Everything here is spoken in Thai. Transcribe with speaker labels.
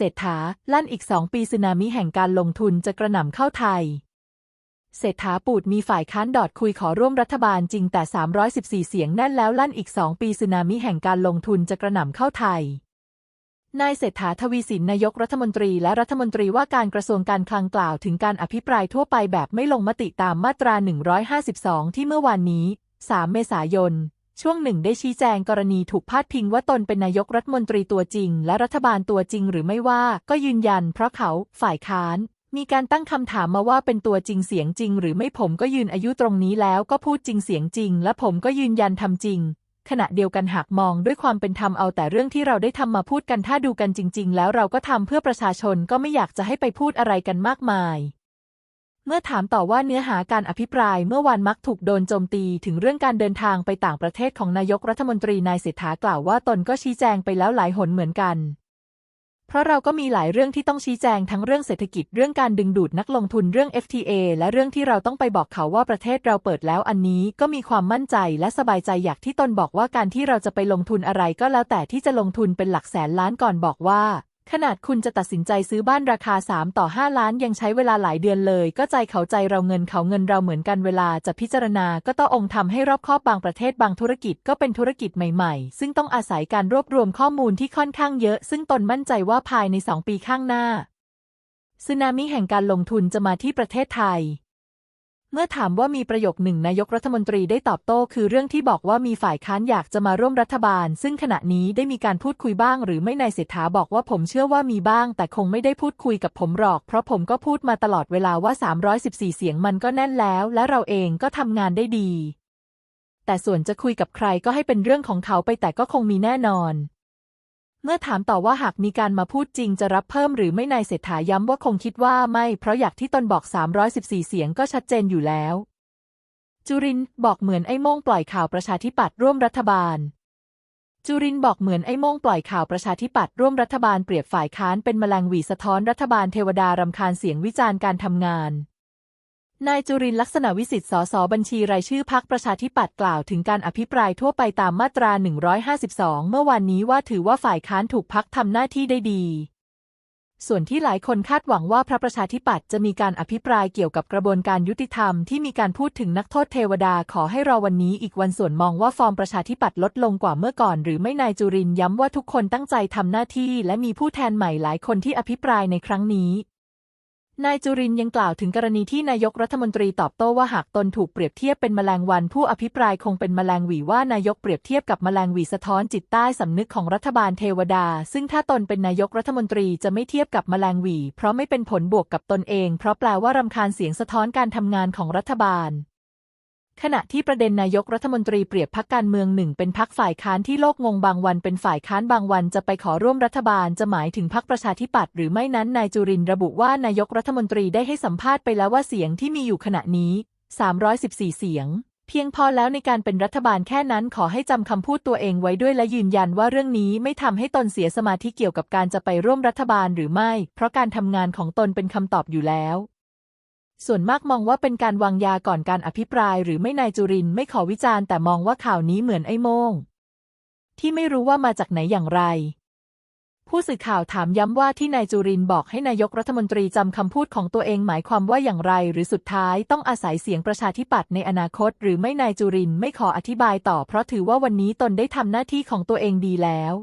Speaker 1: เศรษฐา ลั่นอีกสองปีสึนามิแห่งการลงทุนจะกระหน่ำเข้าไทย เศรษฐาปูดมีฝ่ายค้านดอดคุยขอร่วมรัฐบาลจริงแต่ 314 เสียงแน่นแล้วลั่นอีกสองปีสึนามิแห่งการลงทุนจะกระหน่ำเข้าไทยนายเศรษฐาทวีสินนายกรัฐมนตรีและรัฐมนตรีว่าการกระทรวงการคลังกล่าวถึงการอภิปรายทั่วไปแบบไม่ลงมติตามมาตรา 152 ที่เมื่อวานนี้ 3 เมษายน ช่วงหนึ่งได้ชี้แจงกรณีถูกพาดพิงว่าตนเป็นนายกรัฐมนตรีตัวจริง และรัฐบาลตัวจริงหรือไม่ว่าก็ยืนยัน เพราะเขาฝ่ายค้าน มีการตั้งคำถามมาว่าเป็นตัวจริงเสียงจริง หรือไม่ผมก็ยืนอายุตรงนี้แล้วก็พูดจริงเสียงจริง และผมก็ยืนยันทำจริง ขณะเดียวกันหากมองด้วยความเป็นธรรมเอาแต่เรื่องที่เราได้ทำมาพูดกันถ้าดูกันจริง ๆ แล้วเราก็ทำเพื่อประชาชนก็ไม่อยากจะให้ไปพูดอะไรกันมากมาย เมื่อถามต่อว่าเนื้อหาการอภิปรายเมื่อวานมักถูกโดนโจมตีถึงเรื่องการเดินทางไปต่างประเทศของนายกรัฐมนตรีนายเศรษฐากล่าวว่าตนก็ชี้แจงไปแล้วหลายหนเหมือนกัน เพราะเราก็มีหลายเรื่องที่ต้องชี้แจงทั้งเรื่องเศรษฐกิจเรื่องการดึงดูดนักลงทุนเรื่อง FTA และเรื่องที่เราต้องไปบอกเขาว่าประเทศเราเปิดแล้วอันนี้ก็มีความมั่นใจและสบายใจอยากที่ตนบอกว่าการที่เราจะไปลงทุนอะไรก็แล้วแต่ที่จะลงทุนเป็นหลักแสนล้านก่อนบอกว่า ขนาดคุณจะตัดสินใจซื้อบ้านราคา 3 ต่อ 5 ล้านยังใช้เวลาหลายเดือนเลย ก็ใจเขาใจเราเงินเขาเงินเราเหมือนกันเวลาจะพิจารณาก็ต้ององค์ทำให้รอบครอบบางประเทศบางธุรกิจก็เป็นธุรกิจใหม่ๆ ซึ่งต้องอาศัยการรวบรวมข้อมูลที่ค่อนข้างเยอะ ซึ่งตนมั่นใจว่าภายใน 2 ปีข้างหน้าสึนามิแห่งการลงทุนจะมาที่ประเทศไทย เมื่อถามว่ามีประโยคหนึ่งนายกรัฐมนตรีได้ตอบโต้คือเรื่องที่บอกว่ามีฝ่ายค้านอยากจะมาร่วมรัฐบาล ซึ่งขณะนี้ได้มีการพูดคุยบ้าง หรือไม่นายเศรษฐาบอกว่าผมเชื่อว่ามีบ้าง แต่คงไม่ได้พูดคุยกับผมหรอก เพราะผมก็พูดมาตลอดเวลาว่า 314 เสียงมันก็แน่นแล้ว และเราเองก็ทำงานได้ดี แต่ส่วนจะคุยกับใครก็ให้เป็นเรื่องของเขาไปแต่ก็คงมีแน่นอน เมื่อถามต่อว่าหากมีการมาพูดจริงจะรับเพิ่มหรือไม่นายเศรษฐาย้ำว่าคงคิดว่าไม่ เพราะอยากที่ตนบอก 314 เสียงก็ชัดเจนอยู่แล้ว จุรินบอกเหมือนไอ้โม่งปล่อยข่าวประชาธิปัตย์ร่วมรัฐบาล จุรินบอกเหมือนไอ้โม่งปล่อยข่าวประชาธิปัตย์ร่วมรัฐบาลเปรียบฝ่ายค้านเป็นแมลงหวีสะท้อนรัฐบาลเทวดารำคาญเสียงวิจารณ์การทำงาน นายจุรินลักษณะวิสิทธิ์สสบัญชีรายชื่อพักประชาธิปัตย์กล่าวถึงการอภิปรายทั่วไปตามมาตรา 152 เมื่อวานนี้ว่าถือว่าฝ่ายค้านถูกพักทำหน้าที่ได้ดี ส่วนที่หลายคนคาดหวังว่าพระประชาธิปัตย์จะมีการอภิปรายเกี่ยวกับกระบวนการยุติธรรมที่มีการพูดถึงนักโทษเทวดาขอให้รอวันนี้อีกวันส่วนมองว่าฟอร์มประชาธิปัตย์ลดลงกว่าเมื่อก่อน หรือไม่นายจุรินย้ำว่าทุกคนตั้งใจทำหน้าที่ และมีผู้แทนใหม่หลายคนที่อภิปรายในครั้งนี้ นายจุรินยังกล่าวถึงกรณีที่นายกรัฐมนตรีตอบโต้ว่าหากตนถูกเปรียบเทียบเป็นแมลงวัน ผู้อภิปรายคงเป็นแมลงหวีว่านายกเปรียบเทียบกับแมลงหวีสะท้อนจิตใต้สำนึกของรัฐบาลเทวดา ซึ่งถ้าตนเป็นนายกรัฐมนตรีจะไม่เทียบกับแมลงหวี เพราะไม่เป็นผลบวกกับตนเอง เพราะแปลว่ารำคาญเสียงสะท้อนการทำงานของรัฐบาล ขณะที่ประเด็นนายกรัฐมนตรีเปรียบพักการเมืองหนึ่งเป็นพักฝ่ายค้านที่โลกงงบางวันเป็นฝ่ายค้านบางวันจะไปขอร่วมรัฐบาลจะหมายถึงพักประชาธิปัตย์หรือไม่นั้นนายจุรินทร์ระบุว่านายกรัฐมนตรีได้ให้สัมภาษณ์ไปแล้วว่าเสียงที่มีอยู่ขณะนี้ 314 เสียง เพียงพอแล้วในการเป็นรัฐบาลแค่นั้นขอให้จำคำพูดตัวเองไว้ด้วยและยืนยันว่าเรื่องนี้ไม่ทำให้ตนเสียสมาธิเกี่ยวกับการจะไปร่วมรัฐบาลหรือไม่ เพราะการทำงานของตนเป็นคำตอบอยู่แล้ว ส่วนมากมองว่าเป็นการวางยาก่อนการอภิปราย หรือไม่นายจุรินไม่ขอวิจารณ์แต่มองว่าข่าวนี้เหมือนไอ้โมง ที่ไม่รู้ว่ามาจากไหนอย่างไร ผู้สื่อข่าวถามย้ำว่าที่นายจุรินบอกให้นายกรัฐมนตรีจำคำพูดของตัวเองหมายความว่าอย่างไร หรือสุดท้ายต้องอาศัยเสียงประชาธิปัตย์ในอนาคต หรือไม่นายจุรินไม่ขออธิบายต่อ เพราะถือว่าวันนี้ตนได้ทำหน้าที่ของตัวเองดีแล้ว